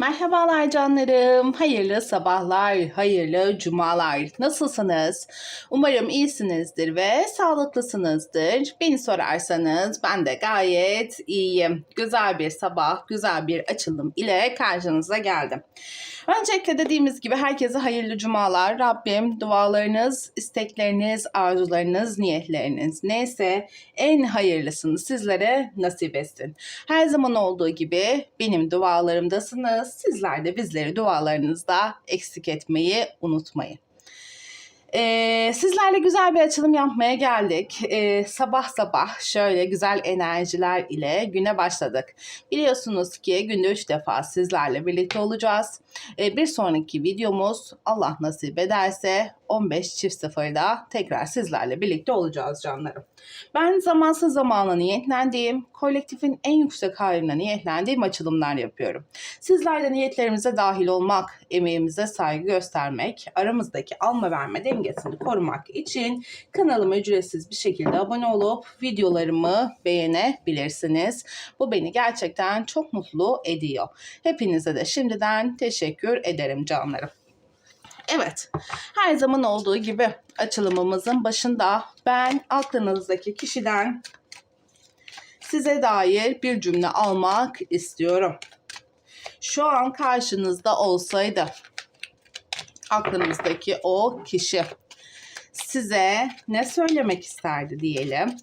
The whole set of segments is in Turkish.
Merhabalar canlarım. Hayırlı sabahlar, hayırlı cumalar. Nasılsınız? Umarım iyisinizdir ve sağlıklısınızdır. Beni sorarsanız ben de gayet iyiyim. Güzel bir sabah, güzel bir açılım ile karşınıza geldim. Öncelikle dediğimiz gibi herkese hayırlı cumalar. Rabbim dualarınız, istekleriniz, arzularınız, niyetleriniz neyse en hayırlısını sizlere nasip etsin. Her zaman olduğu gibi benim dualarımdasınız. Sizler de bizleri dualarınızda eksik etmeyi unutmayın. Ee, sizlerle güzel bir açılım yapmaya geldik. Ee, sabah sabah şöyle güzel enerjiler ile güne başladık. Biliyorsunuz ki günde 3 defa sizlerle birlikte olacağız. Ee, bir sonraki videomuz Allah nasip ederse 15 çift sıfırda tekrar sizlerle birlikte olacağız canlarım. Ben zamansız zamana niyetlendiğim, kolektifin en yüksek haline niyetlendiğim açılımlar yapıyorum. Sizler de niyetlerimize dahil olmak, emeğimize saygı göstermek, aramızdaki alma verme dengesini korumak için kanalıma ücretsiz bir şekilde abone olup videolarımı beğenebilirsiniz. Bu beni gerçekten çok mutlu ediyor. Hepinize de şimdiden teşekkür ederim canlarım. Evet, her zaman olduğu gibi açılımımızın başında ben aklınızdaki kişiden size dair bir cümle almak istiyorum. Şu an karşınızda olsaydı aklınızdaki o kişi size ne söylemek isterdi diyelim.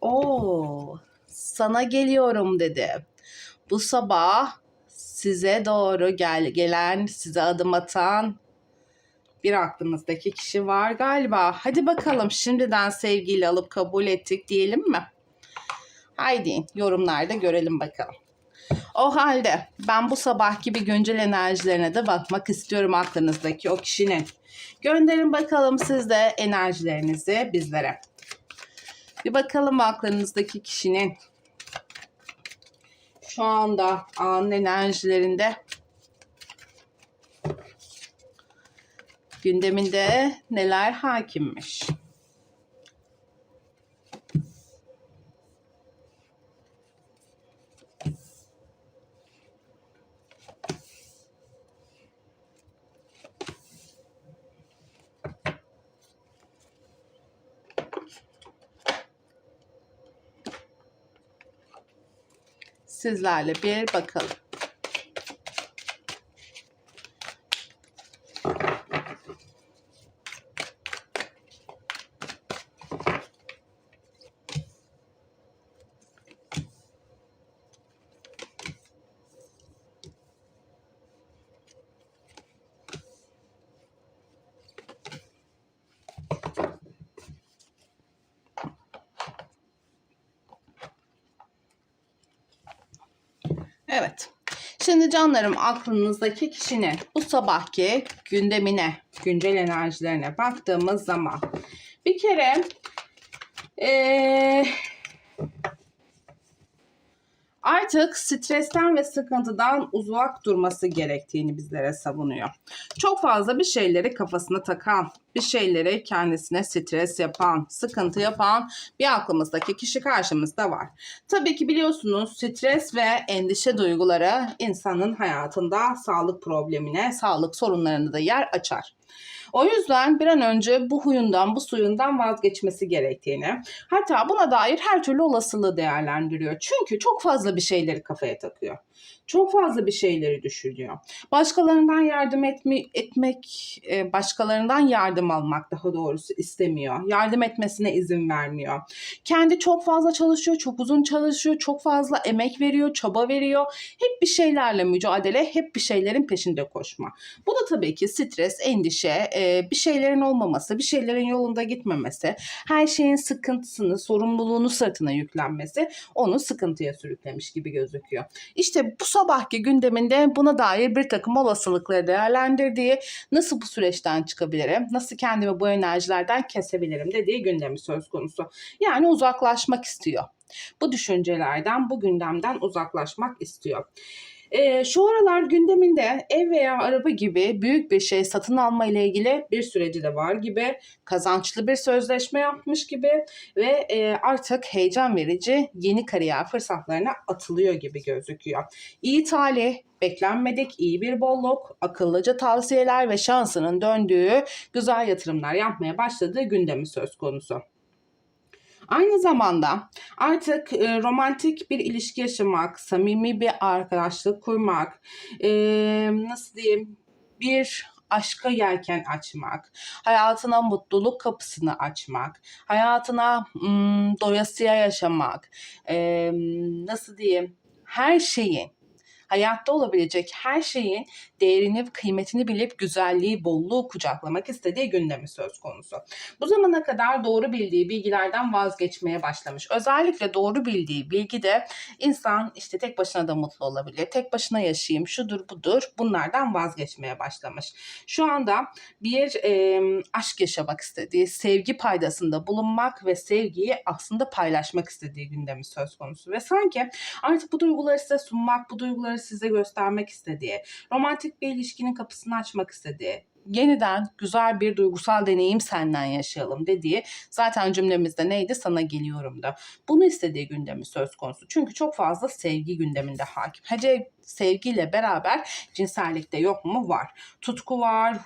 Oo, sana geliyorum dedi. Bu sabah size doğru gel gelen, size adım atan bir aklınızdaki kişi var galiba. Hadi bakalım şimdiden sevgiyle alıp kabul ettik diyelim mi? Haydi yorumlarda görelim bakalım. O halde ben bu sabahki bir güncel enerjilerine de bakmak istiyorum aklınızdaki o kişinin. Gönderin bakalım siz de enerjilerinizi bizlere. Bir bakalım aklınızdaki kişinin şu anda anın enerjilerinde gündeminde neler hakimmiş? Sizlerle bir bakalım. Evet. Şimdi canlarım aklınızdaki kişinin bu sabahki gündemine, güncel enerjilerine baktığımız zaman. Bir kere ee, artık stresten ve sıkıntıdan uzak durması gerektiğini bizlere savunuyor. Çok fazla bir şeyleri kafasına takan, bir şeyleri kendisine stres yapan, sıkıntı yapan bir aklımızdaki kişi karşımızda var. Tabii ki biliyorsunuz stres ve endişe duyguları insanın hayatında sağlık problemine, sağlık sorunlarına da yer açar. O yüzden bir an önce bu huyundan, bu suyundan vazgeçmesi gerektiğini, hatta buna dair her türlü olasılığı değerlendiriyor. Çünkü çok fazla bir şeyleri kafaya takıyor. Çok fazla bir şeyleri düşünüyor. Başkalarından yardım etme, etmek, e, başkalarından yardım almak daha doğrusu istemiyor. Yardım etmesine izin vermiyor. Kendi çok fazla çalışıyor, çok uzun çalışıyor, çok fazla emek veriyor, çaba veriyor. Hep bir şeylerle mücadele, hep bir şeylerin peşinde koşma. Bu da tabii ki stres, endişe, e, bir şeylerin olmaması, bir şeylerin yolunda gitmemesi, her şeyin sıkıntısını, sorumluluğunu sırtına yüklenmesi onu sıkıntıya sürüklemiş gibi gözüküyor. İşte bu sabahki gündeminde buna dair bir takım olasılıkları değerlendirdiği, nasıl bu süreçten çıkabilirim, nasıl kendimi bu enerjilerden kesebilirim dediği gündemi söz konusu. Yani uzaklaşmak istiyor. Bu düşüncelerden, bu gündemden uzaklaşmak istiyor. Ee, şu aralar gündeminde ev veya araba gibi büyük bir şey satın alma ile ilgili bir süreci de var gibi, kazançlı bir sözleşme yapmış gibi ve e, artık heyecan verici yeni kariyer fırsatlarına atılıyor gibi gözüküyor. İyi talih, beklenmedik iyi bir bolluk, akıllıca tavsiyeler ve şansının döndüğü güzel yatırımlar yapmaya başladığı gündemi söz konusu. Aynı zamanda artık e, romantik bir ilişki yaşamak, samimi bir arkadaşlık kurmak, e, nasıl diyeyim bir aşka yelken açmak, hayatına mutluluk kapısını açmak, hayatına mm, doyasıya yaşamak, e, nasıl diyeyim her şeyin hayatta olabilecek her şeyin değerini, kıymetini bilip güzelliği, bolluğu kucaklamak istediği gündemi söz konusu. Bu zamana kadar doğru bildiği bilgilerden vazgeçmeye başlamış. Özellikle doğru bildiği bilgide insan işte tek başına da mutlu olabilir. Tek başına yaşayayım, şudur budur bunlardan vazgeçmeye başlamış. Şu anda bir e, aşk yaşamak istediği, sevgi paydasında bulunmak ve sevgiyi aslında paylaşmak istediği gündemi söz konusu. Ve sanki artık bu duyguları size sunmak, bu duyguları size göstermek istediği, romantik bir ilişkinin kapısını açmak istediği, yeniden güzel bir duygusal deneyim senden yaşayalım dediği zaten cümlemizde neydi sana geliyorum da. Bunu istediği gündemi söz konusu. Çünkü çok fazla sevgi gündeminde hakim. Hacı sevgiyle beraber cinsellikte yok mu? Var. Tutku var,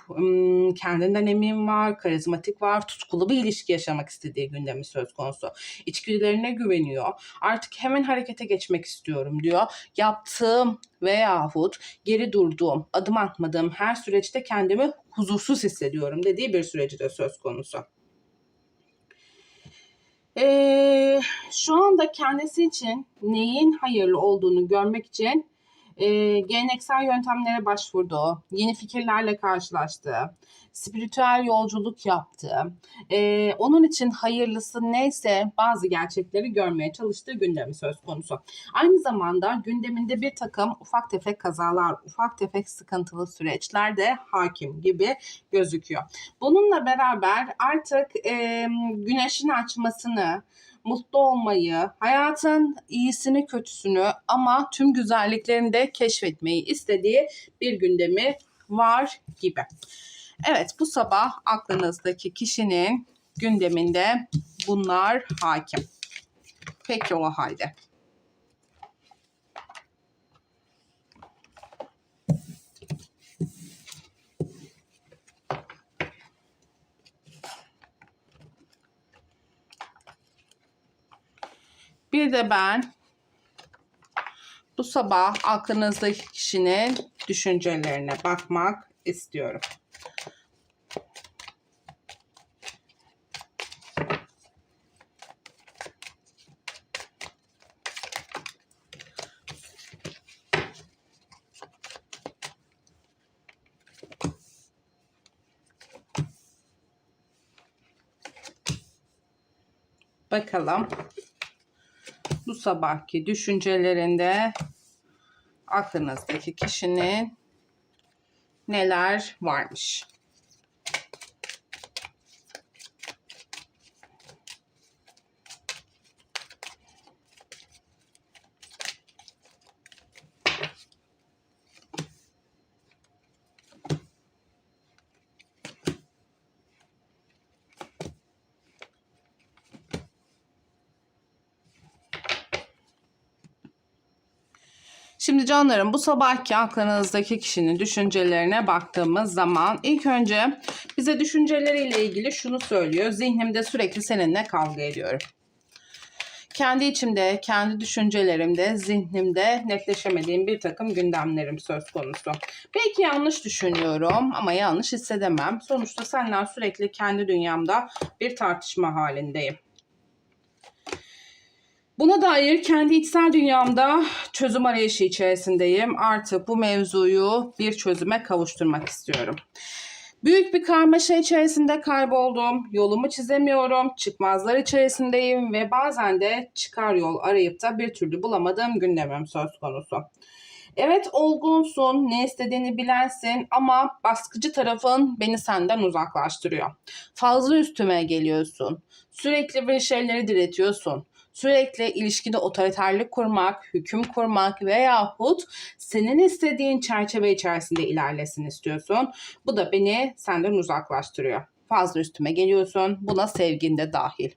kendinden emin var, karizmatik var, tutkulu bir ilişki yaşamak istediği gündemi söz konusu. İçgüdülerine güveniyor. Artık hemen harekete geçmek istiyorum diyor. Yaptığım veyahut geri durduğum, adım atmadığım her süreçte kendimi huzursuz hissediyorum dediği bir süreci de söz konusu. Ee, şu anda kendisi için neyin hayırlı olduğunu görmek için e, geleneksel yöntemlere başvurdu, yeni fikirlerle karşılaştı, spiritüel yolculuk yaptı. E, onun için hayırlısı neyse bazı gerçekleri görmeye çalıştığı gündemi söz konusu. Aynı zamanda gündeminde bir takım ufak tefek kazalar, ufak tefek sıkıntılı süreçler de hakim gibi gözüküyor. Bununla beraber artık e, güneşin açmasını, mutlu olmayı, hayatın iyisini kötüsünü ama tüm güzelliklerini de keşfetmeyi istediği bir gündemi var gibi. Evet bu sabah aklınızdaki kişinin gündeminde bunlar hakim. Peki o halde. Bir de ben bu sabah aklınızdaki kişinin düşüncelerine bakmak istiyorum. Bakalım sabahki düşüncelerinde aklınızdaki kişinin neler varmış? Şimdi canlarım bu sabahki aklınızdaki kişinin düşüncelerine baktığımız zaman ilk önce bize düşünceleriyle ilgili şunu söylüyor. Zihnimde sürekli seninle kavga ediyorum. Kendi içimde, kendi düşüncelerimde, zihnimde netleşemediğim bir takım gündemlerim söz konusu. Belki yanlış düşünüyorum ama yanlış hissedemem. Sonuçta senden sürekli kendi dünyamda bir tartışma halindeyim. Buna dair kendi içsel dünyamda çözüm arayışı içerisindeyim. Artık bu mevzuyu bir çözüme kavuşturmak istiyorum. Büyük bir karmaşa içerisinde kayboldum. Yolumu çizemiyorum. Çıkmazlar içerisindeyim ve bazen de çıkar yol arayıp da bir türlü bulamadığım gündemim söz konusu. Evet olgunsun, ne istediğini bilensin ama baskıcı tarafın beni senden uzaklaştırıyor. Fazla üstüme geliyorsun. Sürekli bir şeyleri diretiyorsun. Sürekli ilişkide otoriterlik kurmak, hüküm kurmak veyahut senin istediğin çerçeve içerisinde ilerlesin istiyorsun. Bu da beni senden uzaklaştırıyor. Fazla üstüme geliyorsun. Buna sevgin de dahil.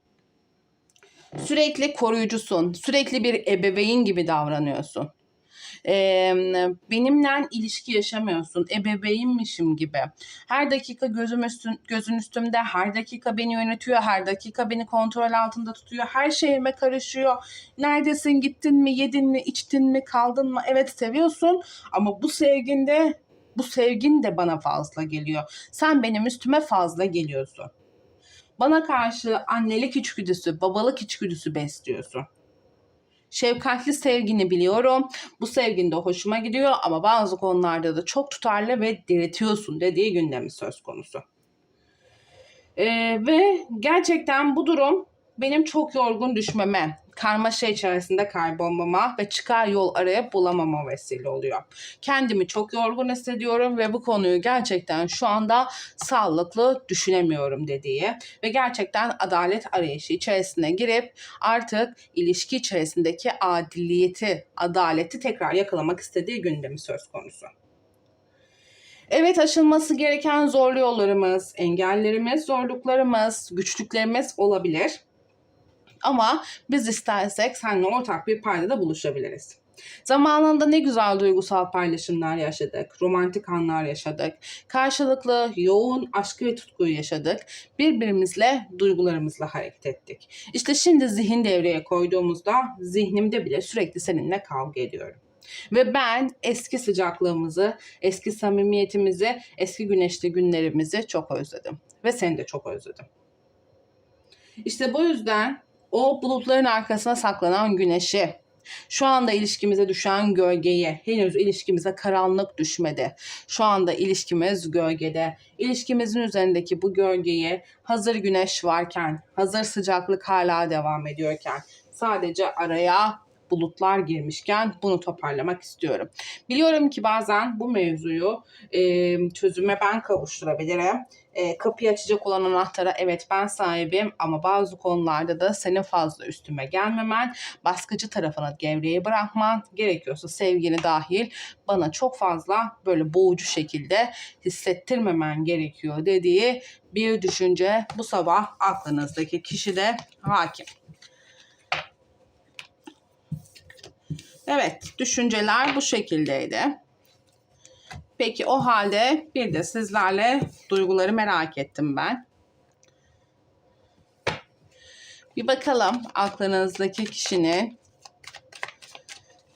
Sürekli koruyucusun. Sürekli bir ebeveyn gibi davranıyorsun. Ee, benimle ilişki yaşamıyorsun. Ebeveynmişim gibi. Her dakika gözüm üstün, gözün üstümde. Her dakika beni yönetiyor. Her dakika beni kontrol altında tutuyor. Her şeyime karışıyor. Neredesin? Gittin mi? Yedin mi? içtin mi? Kaldın mı? Evet seviyorsun. Ama bu sevginde bu sevgin de bana fazla geliyor. Sen benim üstüme fazla geliyorsun. Bana karşı annelik içgüdüsü, babalık içgüdüsü besliyorsun. Şefkatli sevgini biliyorum. Bu sevgin de hoşuma gidiyor ama bazı konularda da çok tutarlı ve diretiyorsun dediği gündemi söz konusu. Ee, ve gerçekten bu durum benim çok yorgun düşmeme, karmaşa içerisinde kaybolmama ve çıkar yol arayıp bulamama vesile oluyor. Kendimi çok yorgun hissediyorum ve bu konuyu gerçekten şu anda sağlıklı düşünemiyorum dediği ve gerçekten adalet arayışı içerisine girip artık ilişki içerisindeki adiliyeti, adaleti tekrar yakalamak istediği gündemi söz konusu. Evet aşılması gereken zorlu yollarımız, engellerimiz, zorluklarımız, güçlüklerimiz olabilir. Ama biz istersek seninle ortak bir paydada buluşabiliriz. Zamanında ne güzel duygusal paylaşımlar yaşadık, romantik anlar yaşadık, karşılıklı yoğun aşkı ve tutkuyu yaşadık, birbirimizle duygularımızla hareket ettik. İşte şimdi zihin devreye koyduğumuzda zihnimde bile sürekli seninle kavga ediyorum. Ve ben eski sıcaklığımızı, eski samimiyetimizi, eski güneşli günlerimizi çok özledim. Ve seni de çok özledim. İşte bu yüzden o bulutların arkasına saklanan güneşi, şu anda ilişkimize düşen gölgeyi, henüz ilişkimize karanlık düşmedi. Şu anda ilişkimiz gölgede. İlişkimizin üzerindeki bu gölgeyi hazır güneş varken, hazır sıcaklık hala devam ediyorken, sadece araya bulutlar girmişken bunu toparlamak istiyorum. Biliyorum ki bazen bu mevzuyu e, çözüme ben kavuşturabilirim. E, kapıyı açacak olan anahtara evet ben sahibim ama bazı konularda da senin fazla üstüme gelmemen, baskıcı tarafını devreye bırakman, gerekiyorsa sevgini dahil bana çok fazla böyle boğucu şekilde hissettirmemen gerekiyor dediği bir düşünce bu sabah aklınızdaki kişide hakim. Evet, düşünceler bu şekildeydi. Peki o halde bir de sizlerle duyguları merak ettim ben. Bir bakalım aklınızdaki kişinin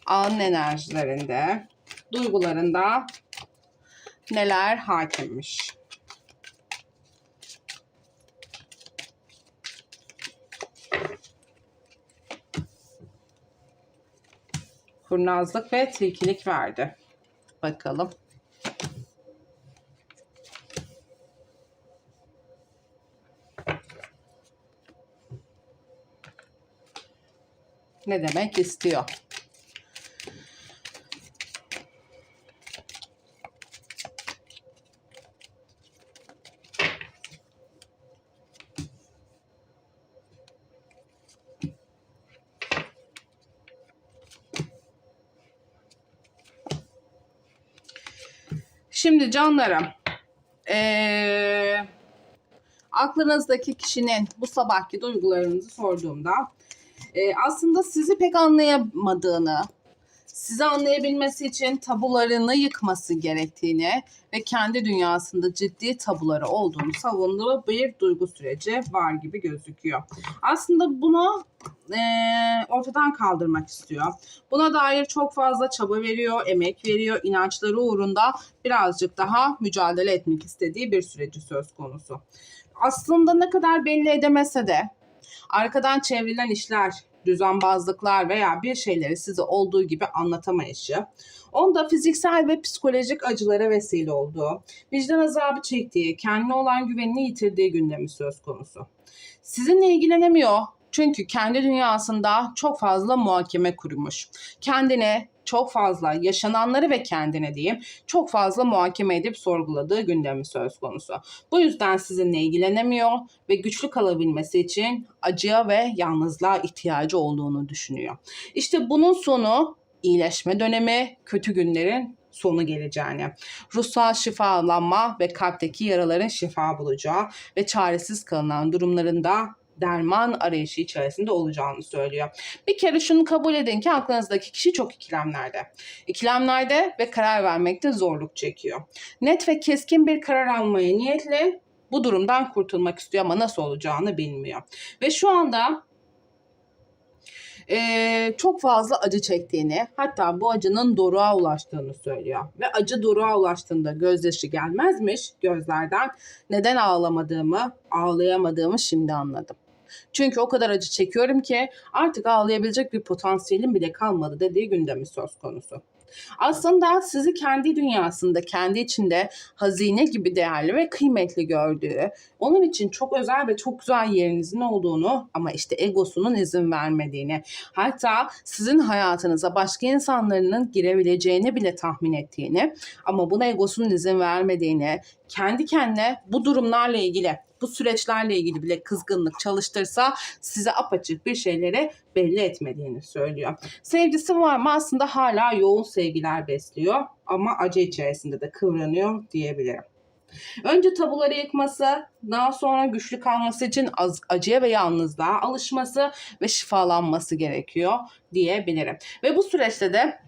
an enerjilerinde, duygularında neler hakimmiş. Kurnazlık ve tilkilik verdi. Bakalım. Ne demek istiyor? Şimdi canlarım, ee, aklınızdaki kişinin bu sabahki duygularınızı sorduğumda e, aslında sizi pek anlayamadığını, sizi anlayabilmesi için tabularını yıkması gerektiğini ve kendi dünyasında ciddi tabuları olduğunu savunduğu bir duygu süreci var gibi gözüküyor. Aslında bunu e, ortadan kaldırmak istiyor. Buna dair çok fazla çaba veriyor, emek veriyor, inançları uğrunda birazcık daha mücadele etmek istediği bir süreci söz konusu. Aslında ne kadar belli edemese de arkadan çevrilen işler, düzenbazlıklar veya bir şeyleri size olduğu gibi anlatamayışı, onda fiziksel ve psikolojik acılara vesile olduğu, vicdan azabı çektiği, kendine olan güvenini yitirdiği gündemi söz konusu. Sizinle ilgilenemiyor, Çünkü kendi dünyasında çok fazla muhakeme kurmuş. Kendine çok fazla yaşananları ve kendine diyeyim çok fazla muhakeme edip sorguladığı gündemi söz konusu. Bu yüzden sizinle ilgilenemiyor ve güçlü kalabilmesi için acıya ve yalnızlığa ihtiyacı olduğunu düşünüyor. İşte bunun sonu iyileşme dönemi, kötü günlerin sonu geleceğini, ruhsal şifalanma ve kalpteki yaraların şifa bulacağı ve çaresiz kalınan durumlarında derman arayışı içerisinde olacağını söylüyor. Bir kere şunu kabul edin ki aklınızdaki kişi çok ikilemlerde. İkilemlerde ve karar vermekte zorluk çekiyor. Net ve keskin bir karar almaya niyetli bu durumdan kurtulmak istiyor ama nasıl olacağını bilmiyor. Ve şu anda e, çok fazla acı çektiğini hatta bu acının doruğa ulaştığını söylüyor. Ve acı doruğa ulaştığında gözyaşı gelmezmiş gözlerden. Neden ağlamadığımı, ağlayamadığımı şimdi anladım. Çünkü o kadar acı çekiyorum ki artık ağlayabilecek bir potansiyelim bile kalmadı dediği gündemi söz konusu. Aslında sizi kendi dünyasında, kendi içinde hazine gibi değerli ve kıymetli gördüğü, onun için çok özel ve çok güzel yerinizin olduğunu ama işte egosunun izin vermediğini, hatta sizin hayatınıza başka insanların girebileceğini bile tahmin ettiğini ama buna egosunun izin vermediğini, kendi kendine bu durumlarla ilgili bu süreçlerle ilgili bile kızgınlık çalıştırsa size apaçık bir şeyleri belli etmediğini söylüyor. Sevgisi var mı? Aslında hala yoğun sevgiler besliyor ama acı içerisinde de kıvranıyor diyebilirim. Önce tabuları yıkması, daha sonra güçlü kalması için az, acıya ve yalnızlığa alışması ve şifalanması gerekiyor diyebilirim. Ve bu süreçte de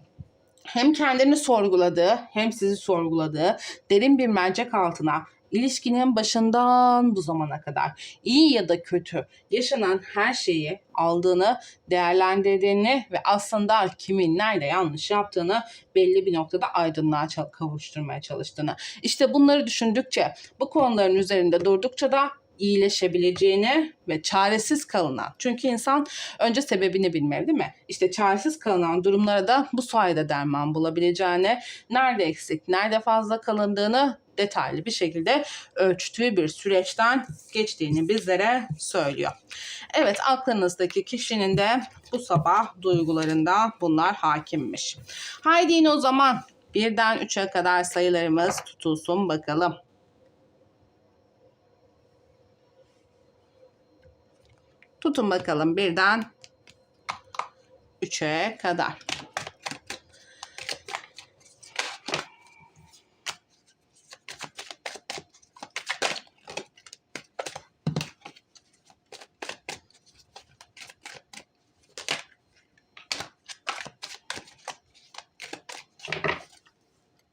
hem kendini sorguladığı hem sizi sorguladığı derin bir mercek altına ilişkinin başından bu zamana kadar iyi ya da kötü yaşanan her şeyi aldığını, değerlendirdiğini ve aslında kimin nerede yanlış yaptığını belli bir noktada aydınlığa kavuşturmaya çalıştığını. İşte bunları düşündükçe, bu konuların üzerinde durdukça da iyileşebileceğini ve çaresiz kalınan. Çünkü insan önce sebebini bilmeli değil mi? İşte çaresiz kalınan durumlara da bu sayede derman bulabileceğini, nerede eksik, nerede fazla kalındığını detaylı bir şekilde ölçtüğü bir süreçten geçtiğini bizlere söylüyor. Evet aklınızdaki kişinin de bu sabah duygularında bunlar hakimmiş. Haydi yine o zaman birden 3'e kadar sayılarımız tutulsun bakalım. Tutun bakalım birden 3'e kadar.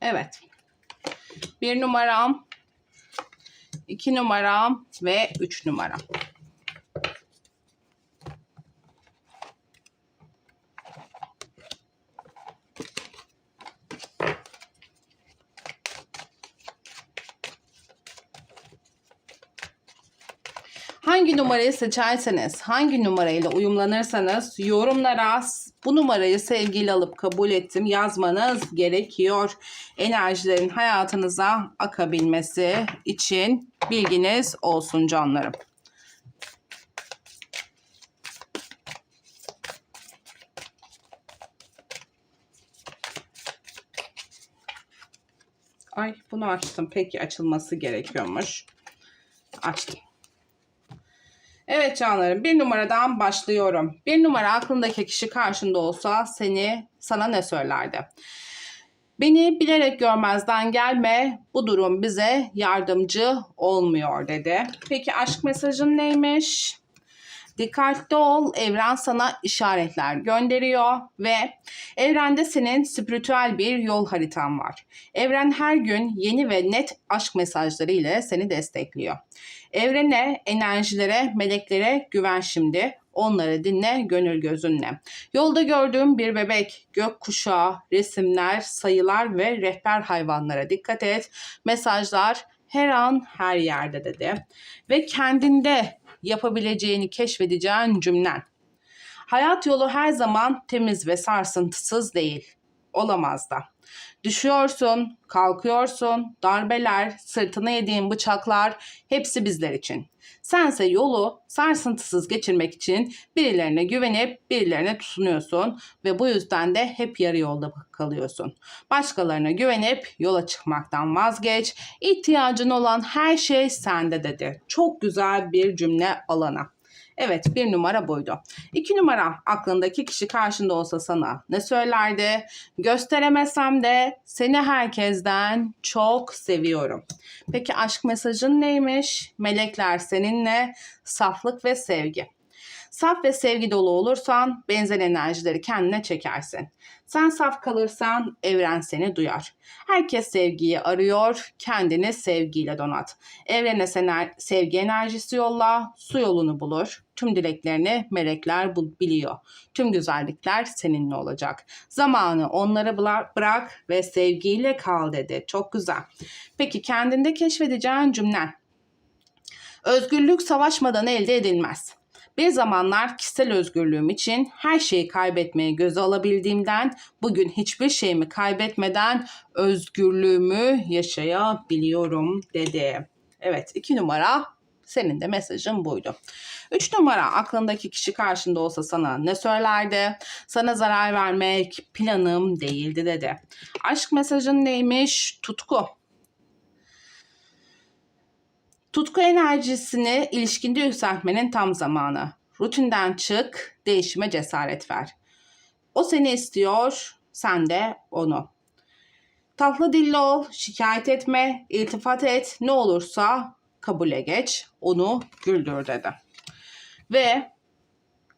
Evet. Bir numaram, iki numaram ve üç numaram. Hangi numarayı seçerseniz, hangi numarayla uyumlanırsanız yorumlara bu numarayı sevgiyle alıp kabul ettim yazmanız gerekiyor. Enerjilerin hayatınıza akabilmesi için bilginiz olsun canlarım. Ay bunu açtım. Peki açılması gerekiyormuş. Açtım. Evet canlarım bir numaradan başlıyorum. Bir numara aklındaki kişi karşında olsa seni sana ne söylerdi? Beni bilerek görmezden gelme. Bu durum bize yardımcı olmuyor dedi. Peki aşk mesajın neymiş? Dikkatli ol, evren sana işaretler gönderiyor ve evrende senin spiritüel bir yol haritan var. Evren her gün yeni ve net aşk mesajları ile seni destekliyor. Evrene, enerjilere, meleklere güven şimdi. Onları dinle gönül gözünle. Yolda gördüğüm bir bebek, gök kuşağı, resimler, sayılar ve rehber hayvanlara dikkat et. Mesajlar her an her yerde dedi. Ve kendinde yapabileceğini keşfedeceğin cümlen. Hayat yolu her zaman temiz ve sarsıntısız değil. olamaz da. Düşüyorsun, kalkıyorsun, darbeler, sırtına yediğin bıçaklar hepsi bizler için. Sense yolu sarsıntısız geçirmek için birilerine güvenip birilerine tutunuyorsun ve bu yüzden de hep yarı yolda kalıyorsun. Başkalarına güvenip yola çıkmaktan vazgeç. İhtiyacın olan her şey sende dedi. Çok güzel bir cümle alana. Evet bir numara buydu. İki numara aklındaki kişi karşında olsa sana ne söylerdi? Gösteremesem de seni herkesten çok seviyorum. Peki aşk mesajın neymiş? Melekler seninle saflık ve sevgi. Saf ve sevgi dolu olursan benzer enerjileri kendine çekersin. Sen saf kalırsan evren seni duyar. Herkes sevgiyi arıyor, kendini sevgiyle donat. Evrene sevgi enerjisi yolla, su yolunu bulur. Tüm dileklerini melekler bu- biliyor. Tüm güzellikler seninle olacak. Zamanı onlara bıra- bırak ve sevgiyle kal dedi. Çok güzel. Peki kendinde keşfedeceğin cümle. Özgürlük savaşmadan elde edilmez. Bir zamanlar kişisel özgürlüğüm için her şeyi kaybetmeyi göze alabildiğimden bugün hiçbir şeyimi kaybetmeden özgürlüğümü yaşayabiliyorum dedi. Evet iki numara senin de mesajın buydu. Üç numara aklındaki kişi karşında olsa sana ne söylerdi? Sana zarar vermek planım değildi dedi. Aşk mesajın neymiş? Tutku. Tutku enerjisini ilişkinde yükseltmenin tam zamanı. Rutinden çık, değişime cesaret ver. O seni istiyor, sen de onu. Tatlı dilli ol, şikayet etme, iltifat et, ne olursa kabule geç, onu güldür dedi. Ve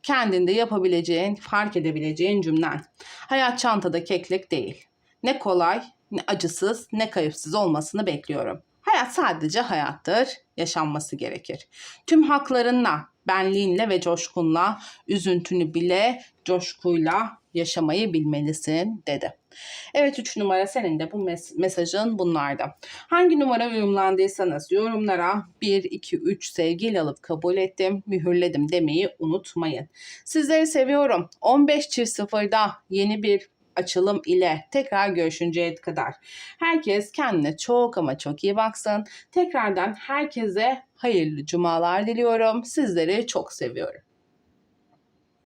kendinde yapabileceğin, fark edebileceğin cümlen. Hayat çantada keklik değil. Ne kolay, ne acısız, ne kayıpsız olmasını bekliyorum. Hayat sadece hayattır, yaşanması gerekir. Tüm haklarınla, benliğinle ve coşkunla, üzüntünü bile coşkuyla yaşamayı bilmelisin dedi. Evet 3 numara senin de bu mes- mesajın bunlarda. Hangi numara uyumlandıysanız yorumlara 1, 2, 3 sevgiyle alıp kabul ettim, mühürledim demeyi unutmayın. Sizleri seviyorum. 15 çift sıfırda yeni bir açılım ile tekrar görüşünceye kadar. Herkes kendine çok ama çok iyi baksın. Tekrardan herkese hayırlı cumalar diliyorum. Sizleri çok seviyorum.